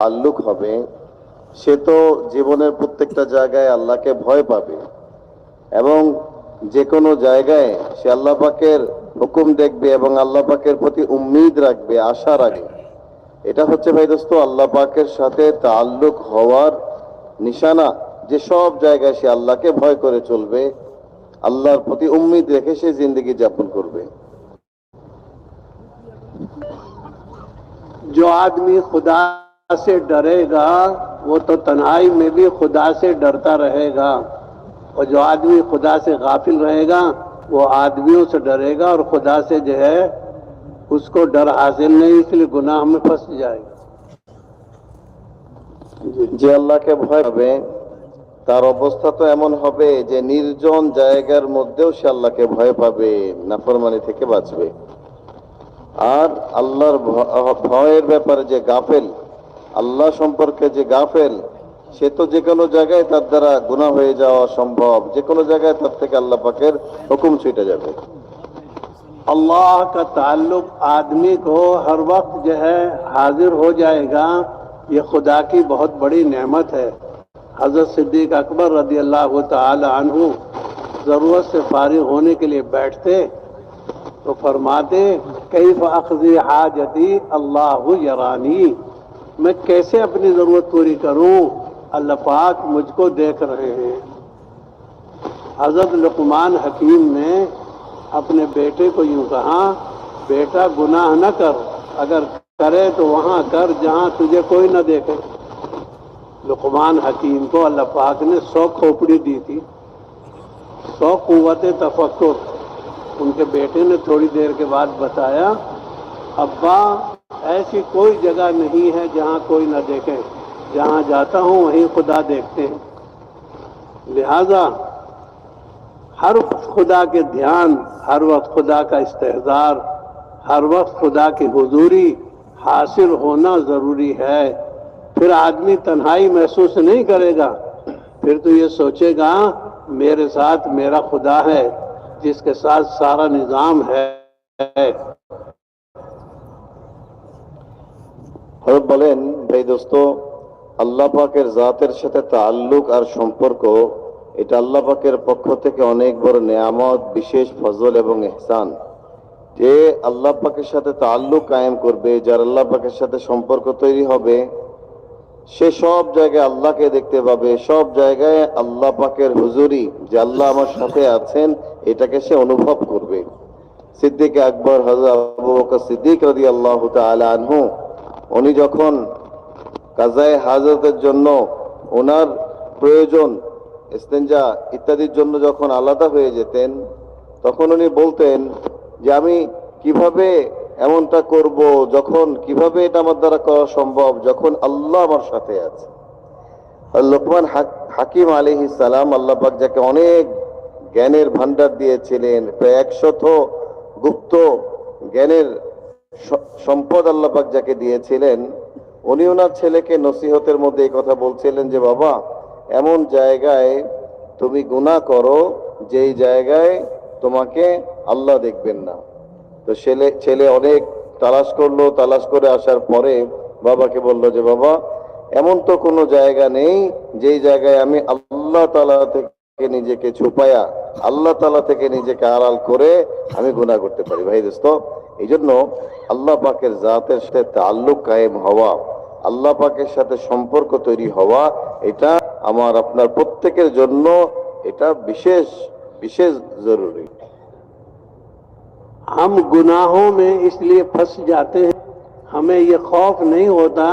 তাল্লুক হবে সে তো জীবনের প্রত্যেকটা জায়গায় আল্লাহকে ভয় পাবে এবং যে কোনো জায়গায় সে আল্লাহ পাকের হুকুম দেখবে এবং আল্লাহ পাকের প্রতি উম্মিদ রাখবে আশা রাখবে এটা হচ্ছে ভাই দোস্ত আল্লাহ পাকের সাথে তাল্লুক হওয়ার নিশানা যে সব জায়গায় সে আল্লাহকে ভয় করে চলবে আল্লাহর প্রতি উম্মিদ রেখে সে জিন্দগি যাপন করবে जो आदमी खुदा سے ڈرے گا، وہ تو تنہائی میں بھی خدا سے ڈرتا رہے گا۔ اور جو آدمی خدا سے غافل رہے گا، وہ آدمیوں سے ڈرے گا اور خدا سے جو ہے، اس کو ڈر حاصل نہیں، اس لیے گناہ میں پھنس جائے گا۔ جی۔, جی، اللہ کے بھائی হবে তার অবস্থা তো এমন হবে যে নির্জন জায়গার মধ্যেও সে আল্লাহকে ভয় পাবে، নাফরমানি থেকে বাঁচবে। আর আল্লাহর ভয়ের ব্যাপারে যে গাফেল আল্লাহ সম্পর্কে যে গাফেল، সে তো যে কোনো জায়গায় তার দ্বারা গুণা হয়ে যাওয়া সম্ভব। যে কোনো জায়গায় তার থেকে আল্লাহ পাকের হুকুম چھوٹے যাবে। اللہ کا تعلق آدمی کو ہر وقت جو ہے حاضر ہو جائے گا یہ خدا کی بہت بڑی نعمت ہے۔ حضرت صدیق اکبر رضی اللہ تعالی عنہ ضرورت سے فارغ ہونے کے لیے بیٹھتے تو فرماتے کئی فخذی حاجتی؟ اللہ یرانی. میں کیسے اپنی ضرورت پوری کروں؟ اللہ پاک مجھ کو دیکھ رہے ہیں۔ حضرت لقمان حکیم نے اپنے بیٹے کو یوں کہا، بیٹا، گناہ نہ کر۔ اگر کرے تو وہاں کر جہاں تجھے کوئی نہ دیکھے۔ لقمان حکیم کو اللہ پاک نے سو کھوپڑی دی تھی، سو قوت تفکر۔ ان کے بیٹے نے تھوڑی دیر کے بعد بتایا، ابا ایسی کوئی جگہ نہیں ہے جہاں کوئی نہ دیکھے۔ جہاں جاتا ہوں وہیں خدا دیکھتے ہیں۔ لہذا ہر وقت خدا کے دھیان، ہر وقت خدا کا استحصار ہر وقت خدا کی حضوری حاصل ہونا ضروری ہے۔ پھر آدمی تنہائی محسوس نہیں کرے گا۔ پھر تو یہ سوچے گا، میرے ساتھ میرا خدا ہے، جس کے ساتھ سارا نظام ہے۔ হরত বলেন, ভাই দোস্ত, আল্লাহ পাকের জাতের সাথে তাল্লুক আর সম্পর্ক, এটা আল্লাহ পাকের পক্ষ থেকে অনেক বড় নেয়ামত, বিশেষ ফজল এবং এহসান যে আল্লাহ পাকের সাথে তাল্লুক কায়েম করবে, যার আল্লাহ পাকের সাথে সম্পর্ক তৈরি হবে, সে সব জায়গায় আল্লাহকে দেখতে পাবে, সব জায়গায় আল্লাহ পাকের হুজুরি, যে আল্লাহ আমার সাথে আছেন, এটাকে সে অনুভব করবে। সিদ্দিক আকবর হজরত আবু বকর সিদ্দিক রাদি আল্লাহ আনহু উনি যখন কাজায় হাজরতের জন্য ওনার প্রয়োজন ইস্তেঞ্জা ইত্যাদির জন্য যখন আলাদা হয়ে যেতেন, তখন উনি বলতেন যে আমি কীভাবে এমনটা করব, যখন কীভাবে এটা আমার দ্বারা করা সম্ভব, যখন আল্লাহ আমার সাথে আছে। লোকমান হাক- হাকিম আলী সালাম আল্লাহ পাক যাকে অনেক জ্ঞানের ভান্ডার দিয়েছিলেন, প্রায় একশত গুপ্ত জ্ঞানের সম্পদ আল্লাহ পাক যাকে দিয়েছিলেন উনি ওনার ছেলেকে নসিহতের মধ্যে এই কথা বলছিলেন যে, বাবা, এমন জায়গায় তুমি গুনাহ করো, যেই জায়গায় তোমাকে আল্লাহ দেখবেন না। তো ছেলে ছেলে অনেক তালাশ করল, তালাশ করে আসার পরে বাবাকে বলল যে, বাবা, এমন তো কোনো জায়গা নেই যেই জায়গায় আমি আল্লাহ তালা থেকে নিজেকে ছুপায়া, আল্লাহ তালা থেকে নিজেকে আড়াল করে আমি গুনাহ করতে পারি। ভাই দোস্ত এই জন্য আল্লাহ পাকের জাতের সাথে তাল্লুক কায়েম হওয়া আল্লাহ পাকের সাথে সম্পর্ক তৈরি হওয়া এটা আমার আপনার প্রত্যেকের জন্য এটা বিশেষ বিশেষ জরুরি हम गुनाहों में इसलिए फंस जाते हैं हमें ये खौफ नहीं होता